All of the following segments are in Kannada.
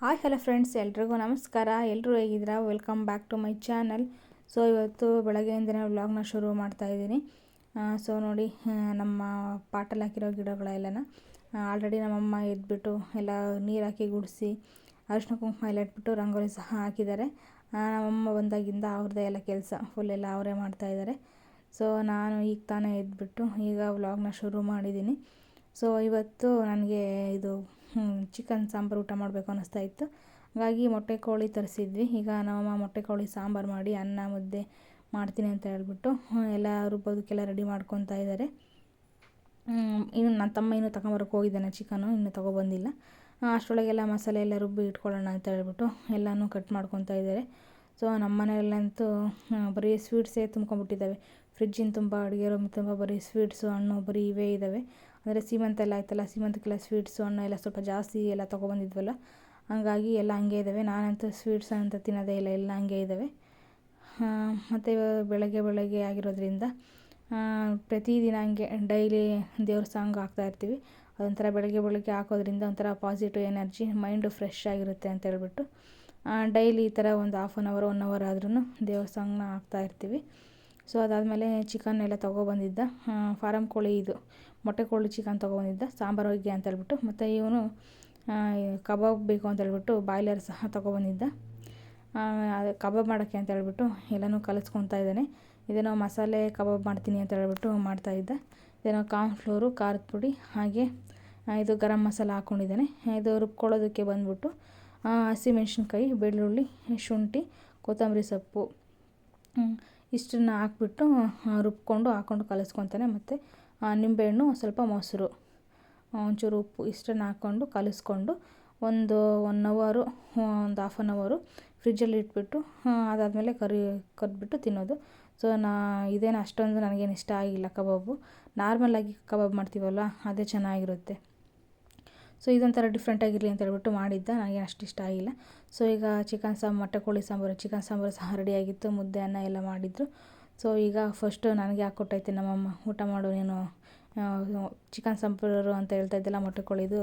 ಹಾಯ್, ಹಲೋ ಫ್ರೆಂಡ್ಸ್, ಎಲ್ರಿಗೂ ನಮಸ್ಕಾರ. ಎಲ್ಲರೂ ಹೇಗಿದ್ದೀರಾ? Welcome back to my channel so ಇವತ್ತು ಬೆಳಗ್ಗೆಯಿಂದನೇ ವ್ಲಾಗ್ನ ಶುರು ಮಾಡ್ತಾ ಇದ್ದೀನಿ. ಸೊ ನೋಡಿ ನಮ್ಮ ಪಾಟಲ್ಲಿ ಹಾಕಿರೋ ಗಿಡಗಳೆಲ್ಲನ ಆಲ್ರೆಡಿ ನಮ್ಮಮ್ಮ ಎದ್ಬಿಟ್ಟು ಎಲ್ಲ ನೀರು ಹಾಕಿ ಗುಡಿಸಿ ಅರಿಶಿನ ಕುಂಕುಮ ಎಲ್ಲ ಇಟ್ಬಿಟ್ಟು ರಂಗೋಲಿ ಸಹ ಹಾಕಿದ್ದಾರೆ. ನಮ್ಮಮ್ಮ ಬಂದಾಗಿಂದ ಅವ್ರದ್ದೇ ಎಲ್ಲ ಕೆಲಸ ಫುಲ್ ಎಲ್ಲ ಅವರೇ ಮಾಡ್ತಾಯಿದ್ದಾರೆ ಸೊ ನಾನು ಈಗ ತಾನೇ ಎದ್ಬಿಟ್ಟು ಈಗ ವ್ಲಾಗ್ನ ಶುರು ಮಾಡಿದ್ದೀನಿ. ಸೊ ಇವತ್ತು ನನಗೆ ಇದು ಚಿಕನ್ ಸಾಂಬಾರು ಊಟ ಮಾಡಬೇಕು ಅನ್ನಿಸ್ತಾ ಇತ್ತು. ಹಾಗಾಗಿ ಮೊಟ್ಟೆ ಕೋಳಿ ತರಿಸಿದ್ವಿ. ಈಗ ನಮ್ಮಮ್ಮ ಮೊಟ್ಟೆ ಕೋಳಿ ಸಾಂಬಾರು ಮಾಡಿ ಅನ್ನ, ಮುದ್ದೆ ಮಾಡ್ತೀನಿ ಅಂತ ಹೇಳ್ಬಿಟ್ಟು ಎಲ್ಲ ರುಬ್ಬೋದಕ್ಕೆಲ್ಲ ರೆಡಿ ಮಾಡ್ಕೊತಾ ಇದ್ದಾರೆ. ಇನ್ನು ನನ್ನ ತಮ್ಮ ಇನ್ನೂ ತಗೊಂಬರಕ್ಕೆ ಹೋಗಿದ್ದಾನೆ ಚಿಕನು, ಇನ್ನೂ ತೊಗೊಬಂದಿಲ್ಲ. ಅಷ್ಟರೊಳಗೆಲ್ಲ ಮಸಾಲೆ ಎಲ್ಲ ರುಬ್ಬಿ ಇಟ್ಕೊಳ್ಳೋಣ ಅಂತ ಹೇಳ್ಬಿಟ್ಟು ಎಲ್ಲನೂ ಕಟ್ ಮಾಡ್ಕೊತಾ ಇದ್ದಾರೆ. ಸೊ ನಮ್ಮ ಮನೆಯಲ್ಲಂತೂ ಬರೀ ಸ್ವೀಟ್ಸೇ ತುಂಬ್ಕೊಂಡ್ಬಿಟ್ಟಿದ್ದಾವೆ. ಫ್ರಿಜ್ಜಿನ ತುಂಬ, ಅಡುಗೆ ರೂಮ್ ತುಂಬ ಬರೀ ಸ್ವೀಟ್ಸು ಹಣ್ಣು ಬರೀ ಇವೇ ಇದ್ದಾವೆ. ಅಂದರೆ ಸೀಮಂತ ಎಲ್ಲ ಆಯ್ತಲ್ಲ, ಸೀಮಂತಕ್ಕೆಲ್ಲ ಸ್ವೀಟ್ಸು ಹಣ್ಣು ಎಲ್ಲ ಸ್ವಲ್ಪ ಜಾಸ್ತಿ ಎಲ್ಲ ತೊಗೊಬಂದಿದ್ವಲ್ಲ, ಹಂಗಾಗಿ ಎಲ್ಲ ಹಂಗೆ ಇದ್ದಾವೆ ನಾನಂತೂ ಸ್ವೀಟ್ಸ್ ಅಂತ ತಿನ್ನೋದೇ ಇಲ್ಲ, ಎಲ್ಲ ಹಂಗೆ ಇದ್ದಾವೆ ಮತ್ತು ಬೆಳಗ್ಗೆ ಬೆಳಗ್ಗೆ ಆಗಿರೋದ್ರಿಂದ ಪ್ರತಿದಿನ ಹಂಗೆ ಡೈಲಿ ದೇವ್ರ ಸಾಂಗ್ ಹಾಕ್ತಾ ಇರ್ತೀವಿ. ಅದೊಂಥರ ಬೆಳಗ್ಗೆ ಬೆಳಗ್ಗೆ ಹಾಕೋದ್ರಿಂದ ಒಂಥರ ಪಾಸಿಟಿವ್ ಎನರ್ಜಿ ಮೈಂಡು ಫ್ರೆಶ್ ಆಗಿರುತ್ತೆ ಅಂತ ಹೇಳ್ಬಿಟ್ಟು ಡೈಲಿ ಈ ಥರ ಒಂದು half an hour one hour ಆದ್ರೂ ದೇವ್ರ ಸಾಂಗ್ನ ಹಾಕ್ತಾ ಇರ್ತೀವಿ. ಸೊ ಅದಾದಮೇಲೆ ಚಿಕನ್ ಎಲ್ಲ ತೊಗೊಬಂದಿದ್ದ. ಫಾರಮ್ ಕೋಳಿ ಇದು. ಮೊಟ್ಟೆ ಕೋಳಿ ಚಿಕನ್ ತೊಗೊಬಂದಿದ್ದ. ಸಾಂಬಾರು ಹೋಗಿ ಅಂತ ಹೇಳ್ಬಿಟ್ಟು. ಮತ್ತು ಇವನು ಕಬಾಬ್ ಬೇಕು ಅಂತ ಹೇಳ್ಬಿಟ್ಟು ಬಾಯ್ಲರ್ ಸಹ ತೊಗೊಬಂದಿದ್ದ. ಕಬಾಬ್ ಮಾಡೋಕ್ಕೆ ಅಂತ ಹೇಳ್ಬಿಟ್ಟು ಎಲ್ಲನೂ ಕಲಿಸ್ಕೊತಾ ಇದ್ದಾನೆ. ಇದೇನೋ ಮಸಾಲೆ ಕಬಾಬ್ ಮಾಡ್ತೀನಿ ಅಂತ ಹೇಳ್ಬಿಟ್ಟು ಮಾಡ್ತಾಯಿದ್ದ ಇದೇನೋ ಕಾರ್ನ್ಫ್ಲೋರು ಖಾರದ ಪುಡಿ, ಹಾಗೆ ಇದು ಗರಂ ಮಸಾಲ ಹಾಕ್ಕೊಂಡಿದ್ದಾನೆ ಇದು ರುಬ್ಕೊಳ್ಳೋದಕ್ಕೆ ಬಂದ್ಬಿಟ್ಟು ಹಸಿಮೆಣ್ಸಿನ್ಕಾಯಿ ಬೆಳ್ಳುಳ್ಳಿ, ಶುಂಠಿ, ಕೊತ್ತಂಬರಿ ಸೊಪ್ಪು ಇಷ್ಟನ್ನು ಹಾಕ್ಬಿಟ್ಟು ರುಬ್ಕೊಂಡು ಹಾಕ್ಕೊಂಡು ಕಲಿಸ್ಕೊತಾನೆ. ಮತ್ತು ನಿಂಬೆಹಣ್ಣು ಸ್ವಲ್ಪ ಮೊಸರು ಒಂಚೂರು ಉಪ್ಪು ಇಷ್ಟನ್ನು ಹಾಕ್ಕೊಂಡು ಕಲಿಸ್ಕೊಂಡು, ಒಂದು ಒನ್ ಅವರು ಒಂದು ಹಾಫ್ ಆನ್ ಅವರು ಫ್ರಿಜ್ಜಲ್ಲಿ ಇಟ್ಬಿಟ್ಟು ಅದಾದಮೇಲೆ ಕರಿ ಕದ್ಬಿಟ್ಟು ತಿನ್ನೋದು. ಸೊ ನಾ, ಇದೇನು ಅಷ್ಟೊಂದು ನನಗೇನು ಇಷ್ಟ ಆಗಿಲ್ಲ ಕಬಾಬು. ನಾರ್ಮಲಾಗಿ ಕಬಾಬ್ ಮಾಡ್ತೀವಲ್ಲ, ಅದೇ ಚೆನ್ನಾಗಿರುತ್ತೆ. ಸೊ ಇದೊಂಥರ ಡಿಫ್ರೆಂಟಾಗಿರಲಿ ಅಂತ ಹೇಳ್ಬಿಟ್ಟು ಮಾಡಿದ್ದ. ನನಗೆ ಅಷ್ಟು ಇಷ್ಟ ಆಗಿಲ್ಲ. ಸೊ ಈಗ ಚಿಕನ್ ಸಾಂಬಾರು, ಮೊಟ್ಟೆ ಕೋಳಿ ಸಾಂಬಾರು ಚಿಕನ್ ಸಾಂಬಾರು ಸಹ ರೆಡಿಯಾಗಿತ್ತು ಮುದ್ದೆ, ಅನ್ನ ಎಲ್ಲ ಮಾಡಿದ್ರು. ಸೊ ಈಗ ಫಸ್ಟು ನನಗೆ ಹಾಕ್ಕೊಟ್ಟೈತೆ ನಮ್ಮಮ್ಮ ಊಟ ಮಾಡು ನೀನು ಚಿಕನ್ ಸಾಂಬಾರು ಅಂತ ಹೇಳ್ತಾ ಇದ್ದಲ್ಲ, ಮೊಟ್ಟೆ ಕೋಳಿದು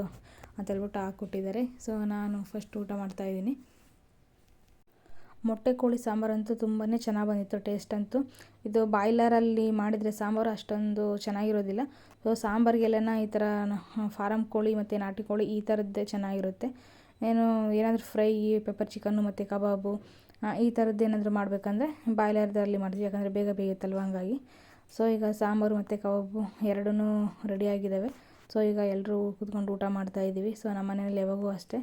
ಅಂತ ಹೇಳ್ಬಿಟ್ಟು ಹಾಕ್ಕೊಟ್ಟಿದ್ದಾರೆ. ಸೊ ನಾನು ಫಸ್ಟ್ ಊಟ ಮಾಡ್ತಾಯಿದ್ದೀನಿ ಮೊಟ್ಟೆ ಕೋಳಿ ಸಾಂಬಾರಂತೂ ತುಂಬಾ ಚೆನ್ನಾಗಿ ಬಂದಿತ್ತು ಟೇಸ್ಟ್ ಅಂತೂ. ಇದು ಬಾಯ್ಲರಲ್ಲಿ ಮಾಡಿದರೆ ಸಾಂಬಾರು ಅಷ್ಟೊಂದು ಚೆನ್ನಾಗಿರೋದಿಲ್ಲ. ಸೊ ಸಾಂಬಾರಿಗೆಲ್ಲನ ಈ ಥರ ಫಾರಮ್ ಕೋಳಿ ಮತ್ತು ನಾಟಿ ಕೋಳಿ ಈ ಥರದ್ದೇ ಚೆನ್ನಾಗಿರುತ್ತೆ. ಏನು ಏನಾದರೂ ಫ್ರೈ, ಪೆಪ್ಪರ್ ಚಿಕನ್ನು ಮತ್ತು ಕಬಾಬು ಈ ಥರದ್ದು ಏನಾದರೂ ಮಾಡಬೇಕಂದ್ರೆ ಬಾಯ್ಲರ್ದಲ್ಲಿ ಮಾಡ್ತೀವಿ. ಯಾಕಂದರೆ ಬೇಗ ಬೇಗ ಬೇಯುತ್ತಲ್ವ ಹಂಗಾಗಿ. ಸೊ ಈಗ ಸಾಂಬಾರು ಮತ್ತು ಕಬಾಬು ಎರಡೂ ರೆಡಿಯಾಗಿದ್ದಾವೆ ಸೊ ಈಗ ಎಲ್ಲರೂ ಕೂತ್ಕೊಂಡು ಊಟ ಮಾಡ್ತಾ ಇದ್ದೀವಿ ಸೊ ನಮ್ಮ ಮನೆಯಲ್ಲಿ ಯಾವಾಗೂ ಅಷ್ಟೇ.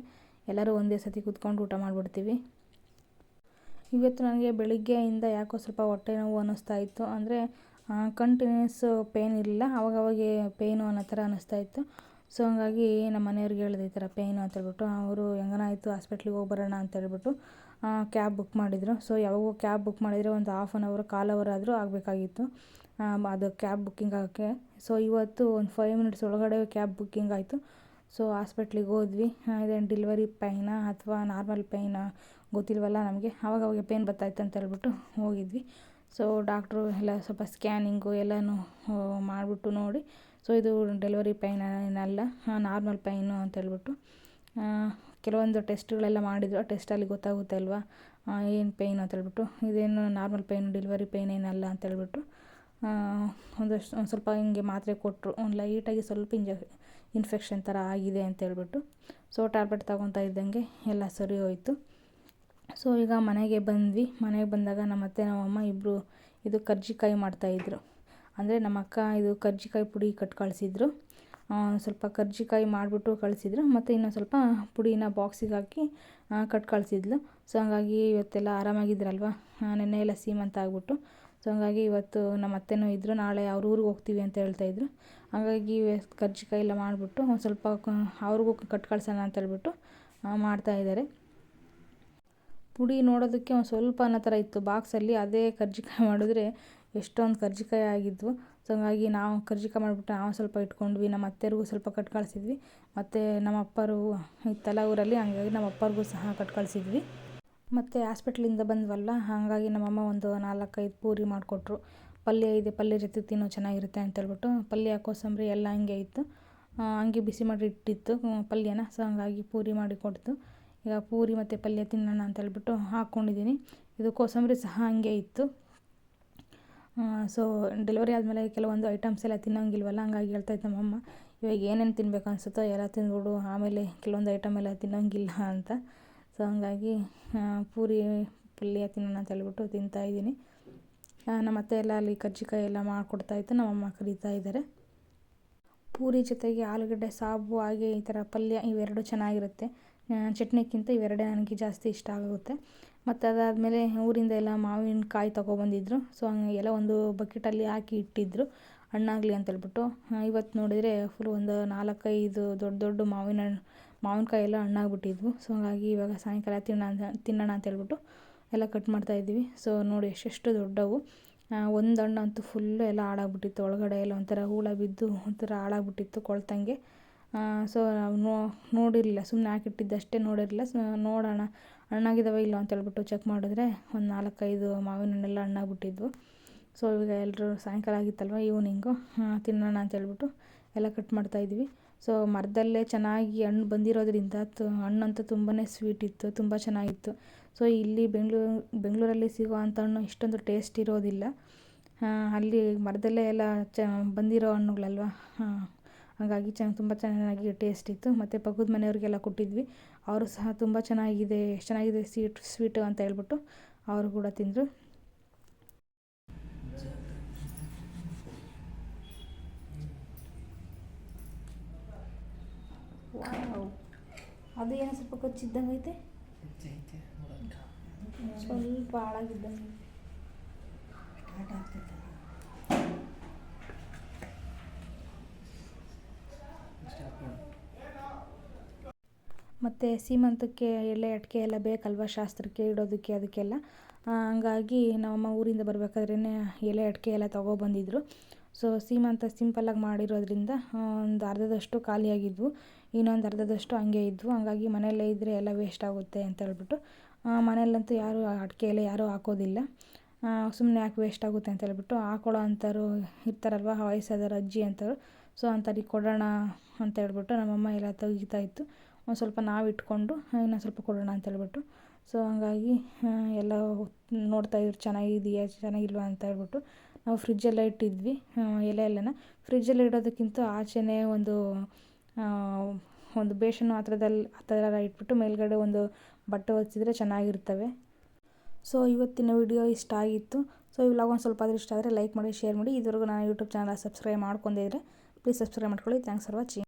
ಎಲ್ಲರೂ ಒಂದೇ ಸತಿ ಕೂತ್ಕೊಂಡು ಊಟ ಮಾಡಿಬಿಡ್ತೀವಿ. ಇವತ್ತು ನನಗೆ ಬೆಳಿಗ್ಗೆಯಿಂದ ಯಾಕೋ ಸ್ವಲ್ಪ ಹೊಟ್ಟೆ ನೋವು ಅನ್ನಿಸ್ತಾ ಇತ್ತು. ಅಂದರೆ ಕಂಟಿನ್ಯೂಸ್ ಪೇಯ್ನ್ ಇರಲಿಲ್ಲ. ಅವಾಗವಾಗೆ ಪೇಯ್ನು ಅನ್ನೋ ಥರ ಅನ್ನಿಸ್ತಾ ಇತ್ತು. ಸೊ ಹಂಗಾಗಿ ನಮ್ಮ ಮನೆಯವ್ರಿಗೆ ಹೇಳಿದೆ ಈ ಥರ ಪೇಯ್ನು ಅಂತ ಹೇಳ್ಬಿಟ್ಟು, ಅವರು ಹೆಂಗನ ಆಯಿತು? ಹಾಸ್ಪಿಟ್ಲಿಗೆ ಹೋಗ್ಬರೋಣ ಅಂತ ಹೇಳ್ಬಿಟ್ಟು ಕ್ಯಾಬ್ ಬುಕ್ ಮಾಡಿದರು. ಸೊ ಯಾವಾಗೂ ಕ್ಯಾಬ್ ಬುಕ್ ಮಾಡಿದರೆ ಒಂದು ಹಾಫ್ ಆನ್ ಅವರ್ ಕಾಲ್ ಅವರ್ ಆದರೂ ಆಗಬೇಕಾಗಿತ್ತು. ಅದು ಕ್ಯಾಬ್ ಬುಕ್ಕಿಂಗ್ ಆಗೋಕ್ಕೆ. ಸೊ ಇವತ್ತು ಒಂದು ಫೈವ್ ಮಿನಿಟ್ಸ್ ಒಳಗಡೆ ಕ್ಯಾಬ್ ಬುಕ್ಕಿಂಗ್ ಆಯಿತು. ಸೊ ಹಾಸ್ಪಿಟ್ಲಿಗೆ ಹೋದ್ವಿ. ಇದೇನು ಡಿಲ್ವರಿ ಪೈನಾ ಅಥವಾ ನಾರ್ಮಲ್ ಪೈನಾ ಗೊತ್ತಿಲ್ವಲ್ಲ ನಮಗೆ. ಆವಾಗವಾಗ ಪೇನ್ ಬರ್ತಾಯಿತ್ತು ಅಂತ ಹೇಳ್ಬಿಟ್ಟು ಹೋಗಿದ್ವಿ. ಸೊ ಡಾಕ್ಟ್ರು ಎಲ್ಲ ಸ್ವಲ್ಪ ಸ್ಕ್ಯಾನಿಂಗು ಎಲ್ಲನೂ ಮಾಡಿಬಿಟ್ಟು ನೋಡಿ. ಸೊ ಇದು ಡೆಲಿವರಿ ಪೈನ್ ಏನಲ್ಲ ನಾರ್ಮಲ್ ಪೈನು ಅಂತ ಹೇಳ್ಬಿಟ್ಟು. ಕೆಲವೊಂದು ಟೆಸ್ಟ್ಗಳೆಲ್ಲ ಮಾಡಿದ್ರು. ಆ ಟೆಸ್ಟಲ್ಲಿ ಗೊತ್ತಾಗುತ್ತೆ ಅಲ್ವಾ? ಏನು ಪೇಯ್ನ್ ಅಂತ ಹೇಳ್ಬಿಟ್ಟು. ಇದೇನು ನಾರ್ಮಲ್ ಪೇಯ್ನು ಡೆಲಿವರಿ ಪೇಯ್ನ್ ಏನಲ್ಲ ಅಂತ ಹೇಳ್ಬಿಟ್ಟು. ಒಂದಷ್ಟು, ಒಂದು ಸ್ವಲ್ಪ ಹಿಂಗೆ ಮಾತ್ರೆ ಕೊಟ್ಟರು ಒಂದು ಲೈಟಾಗಿ ಸ್ವಲ್ಪ ಇಂಜ ಇನ್ಫೆಕ್ಷನ್ ಥರ ಆಗಿದೆ ಅಂತ ಹೇಳ್ಬಿಟ್ಟು ಸೊ ಟ್ಯಾಬ್ಲೆಟ್ ತಗೊತಾ ಇದ್ದಂಗೆ ಎಲ್ಲ ಸರಿ ಹೋಯಿತು. ಸೊ ಈಗ ಮನೆಗೆ ಬಂದ್ವಿ. ಮನೆಗೆ ಬಂದಾಗ ನಮ್ಮ ಅತ್ತೆ ನಮ್ಮಮ್ಮ ಇಬ್ಬರು ಇದು ಕರ್ಜಿಕಾಯಿ ಮಾಡ್ತಾಯಿದ್ರು ಅಂದರೆ ನಮ್ಮ ಅಕ್ಕ ಇದು ಕರ್ಜಿಕಾಯಿ ಪುಡಿ ಕಟ್ ಕಳಿಸಿದ್ರು. ಸ್ವಲ್ಪ ಕರ್ಜಿಕಾಯಿ ಮಾಡಿಬಿಟ್ಟು ಕಳಿಸಿದ್ರು. ಮತ್ತು ಇನ್ನೊಂದು ಸ್ವಲ್ಪ ಪುಡಿನ ಬಾಕ್ಸಿಗೆ ಹಾಕಿ ಕಟ್ ಕಳಿಸಿದ್ಲು. ಸೊ ಹಾಗಾಗಿ ಇವತ್ತೆಲ್ಲ ಆರಾಮಾಗಿದ್ರಲ್ವ? ನೆನ್ನೆ ಎಲ್ಲ ಸೀಮಂತ ಆಗ್ಬಿಟ್ಟು. ಸೊ ಹಂಗಾಗಿ ಇವತ್ತು ನಮ್ಮ ಅತ್ತೆನೂ ಇದ್ದರು ನಾಳೆ ಅವ್ರ ಊರಿಗೆ ಹೋಗ್ತೀವಿ ಅಂತ ಹೇಳ್ತಾ ಹೇಳ್ತಾಯಿದ್ರು ಹಾಗಾಗಿ ಕರ್ಜಿಕಾಯಿ ಎಲ್ಲ ಮಾಡಿಬಿಟ್ಟು ಒಂದು ಸ್ವಲ್ಪ ಅವ್ರಿಗೂ ಕಟ್ ಕಳ್ಸೋಣ ಅಂತ ಹೇಳ್ಬಿಟ್ಟು ಮಾಡ್ತಾಯಿದ್ದಾರೆ ಪುಡಿ ನೋಡೋದಕ್ಕೆ ಒಂದು ಸ್ವಲ್ಪ ಅನ್ನೋ ಥರ ಇತ್ತು. ಬಾಕ್ಸಲ್ಲಿ ಅದೇ ಕರ್ಜಿಕಾಯಿ ಮಾಡಿದ್ರೆ ಎಷ್ಟೊಂದು ಕರ್ಜಿಕಾಯಿ ಆಗಿದ್ವು. ಸೊ ಹಂಗಾಗಿ ನಾವು ಕರ್ಜಿಕಾಯಿ ಮಾಡಿಬಿಟ್ಟು ನಾವು ಸ್ವಲ್ಪ ಇಟ್ಕೊಂಡ್ವಿ. ನಮ್ಮ ಅತ್ತೆಯರಿಗೂ ಸ್ವಲ್ಪ ಕಟ್ ಕಳಿಸಿದ್ವಿ. ಮತ್ತು ನಮ್ಮ ಅಪ್ಪರು ಇತ್ತಲ್ಲ ಊರಲ್ಲಿ, ಹಂಗಾಗಿ ನಮ್ಮ ಅಪ್ಪರಿಗೂ ಸಹ ಕಟ್ ಕಳಿಸಿದ್ವಿ. ಮತ್ತು ಹಾಸ್ಪಿಟ್ಲಿಂದ ಬಂದ್ವಲ್ಲ, ಹಾಗಾಗಿ ನಮ್ಮಮ್ಮ ಒಂದು ನಾಲ್ಕೈದು ಪೂರಿ ಮಾಡಿಕೊಟ್ರು. ಪಲ್ಯ ಇದೆ, ಪಲ್ಯ ಜೊತೆ ತಿನ್ನೋ ಚೆನ್ನಾಗಿರುತ್ತೆ ಅಂತ ಹೇಳ್ಬಿಟ್ಟು ಪಲ್ಯ, ಕೋಸಂಬರಿ ಎಲ್ಲ ಹಂಗೆ ಇತ್ತು. ಹಂಗೆ ಬಿಸಿ ಮಾಡಿ ಇಟ್ಟಿತ್ತು ಪಲ್ಯನ. ಸೊ ಹಂಗಾಗಿ ಪೂರಿ ಮಾಡಿ ಕೊಡ್ತು. ಈಗ ಪೂರಿ ಮತ್ತು ಪಲ್ಯ ತಿನ್ನೋಣ ಅಂತ ಹೇಳ್ಬಿಟ್ಟು ಹಾಕ್ಕೊಂಡಿದ್ದೀನಿ ಇದು ಕೋಸಂಬರಿ ಸಹ ಹಂಗೆ ಇತ್ತು. ಸೊ ಡೆಲಿವರಿ ಆದಮೇಲೆ ಕೆಲವೊಂದು ಐಟಮ್ಸ್ ಎಲ್ಲ ತಿನ್ನೋಂಗಿಲ್ವಲ್ಲ, ಹಂಗಾಗಿ ಹೇಳ್ತಾಯಿತ್ತು ನಮ್ಮಮ್ಮ, ಇವಾಗ ಏನೇನು ತಿನ್ಬೇಕು ಅನಿಸುತ್ತೋ ಎಲ್ಲ ತಿಂದ್ಬಿಡು, ಆಮೇಲೆ ಕೆಲವೊಂದು ಐಟಮ್ ಎಲ್ಲ ತಿನ್ನೋಂಗಿಲ್ಲ ಅಂತ. ಸೊ ಹಂಗಾಗಿ ಪೂರಿ ಪಲ್ಯ ತಿನ್ನೋಣ ಅಂತ ಹೇಳ್ಬಿಟ್ಟು ತಿಂತಾಯಿದ್ದೀನಿ ನಮ್ಮ ಅತ್ತೆ ಎಲ್ಲ ಅಲ್ಲಿ ಕರ್ಜಿಕಾಯಿ ಎಲ್ಲ ಮಾಡಿಕೊಡ್ತಾಯಿತ್ತು ನಮ್ಮಮ್ಮ ಕರೀತಾ ಇದ್ದಾರೆ. ಪೂರಿ ಜೊತೆಗೆ ಆಲೂಗಡ್ಡೆ ಸಾಬು, ಹಾಗೆ ಈ ಥರ ಪಲ್ಯ ಇವೆರಡು ಚೆನ್ನಾಗಿರುತ್ತೆ. ಚಟ್ನಿಗಿಂತ ಇವೆರಡೇ ನನಗೆ ಜಾಸ್ತಿ ಇಷ್ಟ ಆಗುತ್ತೆ. ಮತ್ತು ಅದಾದಮೇಲೆ ಊರಿಂದ ಎಲ್ಲ ಮಾವಿನಕಾಯಿ ತೊಗೊಬಂದಿದ್ರು. ಸೊ ಹಂಗೆ ಎಲ್ಲ ಒಂದು ಬಕೆಟಲ್ಲಿ ಹಾಕಿ ಇಟ್ಟಿದ್ದರು ಹಣ್ಣಾಗಲಿ ಅಂತೇಳ್ಬಿಟ್ಟು ಇವತ್ತು ನೋಡಿದರೆ ಫುಲ್ ಒಂದು ನಾಲ್ಕೈದು ದೊಡ್ಡ ದೊಡ್ಡ ಮಾವಿನ ಹಣ್ಣು ಮಾವಿನಕಾಯಿ ಎಲ್ಲ ಹಣ್ಣಾಗ್ಬಿಟ್ಟಿದ್ವು. ಸೊ ಹಾಗಾಗಿ ಇವಾಗ ಸಾಯಂಕಾಲ ತಿನ್ನೋಣ ತಿನ್ನೋಣ ಅಂತೇಳ್ಬಿಟ್ಟು ಎಲ್ಲ ಕಟ್ ಮಾಡ್ತಾ ಇದ್ದೀವಿ. ಸೊ ನೋಡಿ ಎಷ್ಟೆಷ್ಟು ದೊಡ್ಡವು. ಒಂದು ಹಣ್ಣು ಅಂತೂ ಫುಲ್ಲು ಎಲ್ಲ ಹಾಳಾಗ್ಬಿಟ್ಟಿತ್ತು. ಒಳಗಡೆ ಎಲ್ಲ ಒಂಥರ ಹೂಳ ಬಿದ್ದು ಒಂಥರ ಹಾಳಾಗ್ಬಿಟ್ಟಿತ್ತು ಕೊಳ್ತಂಗೆ. ಸೊ ನೋ, ನೋಡಿರಲಿಲ್ಲ. ಸುಮ್ಮನೆ ಹಾಕಿಟ್ಟಿದ್ದಷ್ಟೇ ನೋಡಿರಲಿಲ್ಲ. ಸೊ ನೋಡೋಣ ಹಣ್ಣಾಗಿದ್ದಾವೆ ಇಲ್ಲ ಅಂತ ಹೇಳ್ಬಿಟ್ಟು ಚೆಕ್ ಮಾಡಿದ್ರೆ ಒಂದು ನಾಲ್ಕೈದು ಮಾವಿನ ಹಣ್ಣೆಲ್ಲ ಹಣ್ಣಾಗ್ಬಿಟ್ಟಿದ್ವು. ಸೊ, ಇವಾಗ ಎಲ್ಲರೂ ಸಾಯಂಕಾಲ ಆಗಿತ್ತಲ್ವ ಈವ್ನಿಂಗು ತಿನ್ನೋಣ ಅಂತ ಹೇಳ್ಬಿಟ್ಟು ಎಲ್ಲ ಕಟ್ ಮಾಡ್ತಾಯಿದ್ವಿ ಸೊ, ಮರದಲ್ಲೇ ಚೆನ್ನಾಗಿ ಹಣ್ಣು ಬಂದಿರೋದ್ರಿಂದ ತು, ಹಣ್ಣಂತೂ ತುಂಬಾ ಸ್ವೀಟ್ ಇತ್ತು, ತುಂಬ ಚೆನ್ನಾಗಿತ್ತು. ಸೊ, ಇಲ್ಲಿ ಬೆಂಗಳೂರು, ಬೆಂಗಳೂರಲ್ಲಿ ಸಿಗೋ ಅಂಥ ಹಣ್ಣು ಇಷ್ಟೊಂದು ಟೇಸ್ಟ್ ಇರೋದಿಲ್ಲ. ಅಲ್ಲಿ ಮರದಲ್ಲೇ ಎಲ್ಲ ಚ, ಬಂದಿರೋ ಹಣ್ಣುಗಳಲ್ವ? ಹಾಗಾಗಿ ಚೆನ್ನಾಗಿ ತುಂಬ ಚೆನ್ನಾಗಿ ಟೇಸ್ಟ್ ಇತ್ತು. ಮತ್ತು ಪಕ್ಕದ ಮನೆಯವ್ರಿಗೆಲ್ಲ ಕೊಟ್ಟಿದ್ವಿ. ಅವರು ಸಹ ತುಂಬ ಚೆನ್ನಾಗಿದೆ ಎಷ್ಟು ಚೆನ್ನಾಗಿದೆ ಸ್ವೀಟ್ ಸ್ವೀಟು ಅಂತ ಹೇಳ್ಬಿಟ್ಟು ಅವರು ಕೂಡ ತಿಂದರು. ಅದು ಏನು ಸ್ವಲ್ಪ ಕೊಚ್ಚಿದ್ದಂಗೆ ಐತೆ? ಸ್ವಲ್ಪ ಹಾಳಾಗಿದ್ದಂಗೆ ಮತ್ತು ಸೀಮಂತಕ್ಕೆ ಎಲೆ ಅಡಿಕೆ ಎಲ್ಲ ಬೇಕಲ್ವ ಶಾಸ್ತ್ರಕ್ಕೆ ಇಡೋದಕ್ಕೆ ಅದಕ್ಕೆಲ್ಲ? ಹಂಗಾಗಿ ನಮ್ಮಮ್ಮ ಊರಿಂದ ಬರಬೇಕಾದ್ರೇ ಎಲೆ ಅಡಿಕೆ ಎಲ್ಲ ತೊಗೊಬಂದಿದ್ರು ಸೊ ಸೀಮಂತ ಸಿಂಪಲ್ಲಾಗಿ ಮಾಡಿರೋದ್ರಿಂದ ಒಂದು ಅರ್ಧದಷ್ಟು ಖಾಲಿಯಾಗಿದ್ವು. ಇನ್ನೊಂದು ಅರ್ಧದಷ್ಟು ಹಂಗೆ ಇದ್ವು. ಹಾಗಾಗಿ ಮನೆಯಲ್ಲೇ ಇದ್ದರೆ ಎಲ್ಲ ವೇಸ್ಟ್ ಆಗುತ್ತೆ ಅಂತ ಹೇಳ್ಬಿಟ್ಟು ಮನೆಯಲ್ಲಂತೂ ಯಾರೂ ಅಡಿಕೆ ಎಲೆ ಯಾರೂ ಹಾಕೋದಿಲ್ಲ. ಸುಮ್ಮನೆ ಯಾಕೆ ವೇಸ್ಟ್ ಆಗುತ್ತೆ ಅಂತ ಹೇಳ್ಬಿಟ್ಟು ಹಾಕೊಳ್ಳೋ ಅಂಥವ್ರು ಇರ್ತಾರಲ್ವ, ವಯಸ್ಸಾದವ್ರು, ಅಜ್ಜಿ ಅಂಥವ್ರು. ಸೊ ಅಂಥವ್ರಿಗೆ ಕೊಡೋಣ ಅಂತ ಹೇಳ್ಬಿಟ್ಟು ನಮ್ಮಮ್ಮ ಎಲ್ಲ ತೆಗಿತಾಯಿತ್ತು ಒಂದು ಸ್ವಲ್ಪ ನಾವು ಇಟ್ಕೊಂಡು ಇನ್ನೊಂದು ಸ್ವಲ್ಪ ಕೊಡೋಣ ಅಂತ ಹೇಳ್ಬಿಟ್ಟು. ಸೊ ಹಂಗಾಗಿ ಎಲ್ಲ ನೋಡ್ತಾ ನೋಡ್ತಾಯಿದ್ರು ಚೆನ್ನಾಗಿದೆಯಾ, ಚೆನ್ನಾಗಿಲ್ವಾ ಅಂತ ಹೇಳ್ಬಿಟ್ಟು. ನಾವು ಫ್ರಿಜ್ಜಲ್ಲೇ ಇಟ್ಟಿದ್ವಿ ಎಲೆ ಎಲ್ಲನ ಫ್ರಿಜ್ಜಲ್ಲಿ ಇಡೋದಕ್ಕಿಂತ ಆಚೆನೇ ಒಂದು ಒಂದು ಬೇಷನ್ನು ಆ ಥರದಲ್ಲಿ ಆ ಥರ ಇಟ್ಬಿಟ್ಟು ಮೇಲ್ಗಡೆ ಒಂದು ಬಟ್ಟೆ ಹೊಚ್ಚಿದ್ರೆ ಚೆನ್ನಾಗಿರ್ತವೆ. ಸೊ, ಇವತ್ತಿನ ವಿಡಿಯೋ ಇಷ್ಟ ಆಗಿತ್ತು. ಸೊ, ಈ ವ್ಲಾಗ್ ಒಂದು ಸ್ವಲ್ಪ ಆದರೂ ಇಷ್ಟ ಆದರೆ ಲೈಕ್ ಮಾಡಿ, ಶೇರ್ ಮಾಡಿ. ಇದುವರೆಗೂ ನಾನು ಯೂಟ್ಯೂಬ್ ಚಾನಲ್ ಸಬ್ಸ್ಕ್ರೈಬ್ ಮಾಡ್ಕೊಂಡಿದ್ರೆ ಪ್ಲೀಸ್ ಸಬ್ಸ್ಕ್ರೈಬ್ ಮಾಡ್ಕೊಳ್ಳಿ. Thanks for watching.